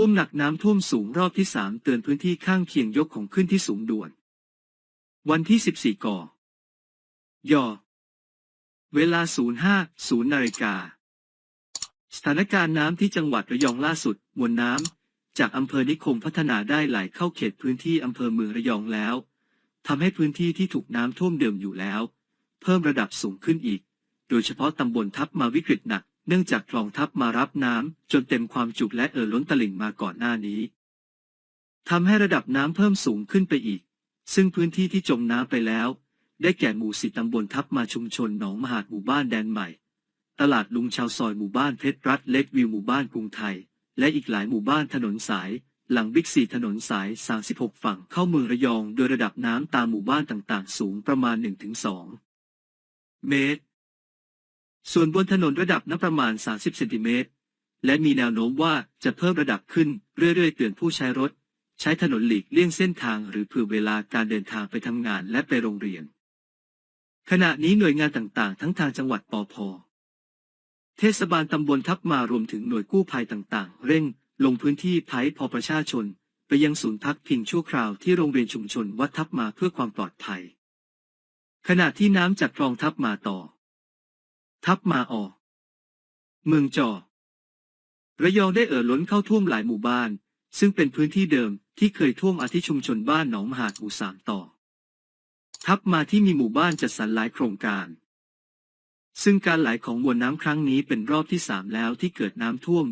อุ้มหนักน้ำท่วมสูงรอบที่สามเตือนพื้นที่ข้างเคียงยกของขึ้นที่สูงด่วน วันที่ 14 กยเวลา 05นาฬิกา สถานการณ์น้ำที่จังหวัดระยองล่าสุด มวลน้ำจากอำเภอนิคมพัฒนาได้ไหลเข้าเขตพื้นที่อำเภอเมืองระยองแล้วทำให้พื้นที่ที่ถูกน้ำท่วมเดิมอยู่แล้ว เพิ่มระดับสูงขึ้นอีก โดยเฉพาะตำบลทับมาวิกฤตหนัก เนื่องจากคลองทับมารับน้ำจนเต็มความจุและเอ่อล้นตลิ่งมาก่อนหน้านี้ทำให้ระดับน้ำเพิ่มสูงขึ้นไปอีก ซึ่งพื้นที่ที่จมน้ำไปแล้ว ได้แก่หมู่สิตำบลทับมาชุมชนหนองมหาดหมู่บ้านแดนใหม่ ตลาดลุงชาวซอยหมู่บ้านเพชรรัฐเล็กวิวหมู่บ้านกรุงไทย และอีกหลายหมู่บ้านถนนสาย หลังบิ๊กซีถนนสาย 36 ฝั่งเข้าเมืองระยอง โดยระดับน้ำตามหมู่บ้านต่างๆ สูงประมาณ 1-2 เมตร ส่วนบนถนนระดับน้ำประมาณ 30 เซนติเมตร และมีแนวโน้มว่าจะเพิ่มระดับขึ้นเรื่อยๆ เตือนผู้ใช้รถ ใช้ถนนหลีกเลี่ยงเส้นทางหรือเผื่อเวลาการเดินทางไปทำงานและไปโรงเรียน ขณะนี้หน่วยงานต่างๆ ทั้งทางจังหวัดปอพเทศบาลตำบลทับมารวมถึงหน่วยกู้ภัยต่างๆ เร่ง ลงพื้นที่ไผ่พอประชาชน ไปยังศูนย์พักพิงชั่วคราวที่โรงเรียนชุมชนวัดทับมาเพื่อความปลอดภัย ขณะที่น้ำจากคลองทับมาต่อ ทับมาออเมืองจอ ระยองได้เอ่อล้นเข้าท่วมหลายหมู่บ้าน ซึ่งเป็นพื้นที่เดิมที่เคยท่วมอาทิชุมชนบ้านหนองมหาดหมู่สามต่อ ทับมาที่มีหมู่บ้านจัดสรรหลายโครงการ ซึ่งการไหลของมวลน้ำครั้งนี้เป็นรอบที่สามแล้วที่เกิดน้ำท่วม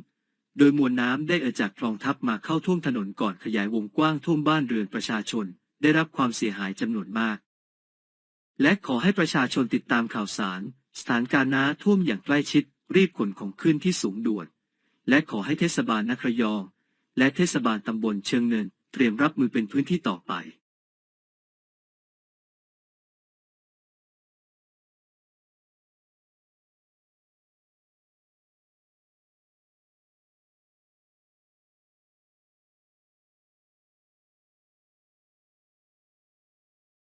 โดยมวลน้ำได้เอ่อจากคลองทับมาเข้าท่วมถนนก่อนขยายวงกว้างท่วมบ้านเรือนประชาชน ได้รับความเสียหายจำนวนมาก และขอให้ประชาชนติดตามข่าวสาร สถานการณ์น้ำท่วมอย่างใกล้ชิด รีบขนของขึ้นที่สูงด่วน และขอให้เทศบาลนครยอง และเทศบาลตำบลเชิงเนิน เตรียมรับมือเป็นพื้นที่ต่อไป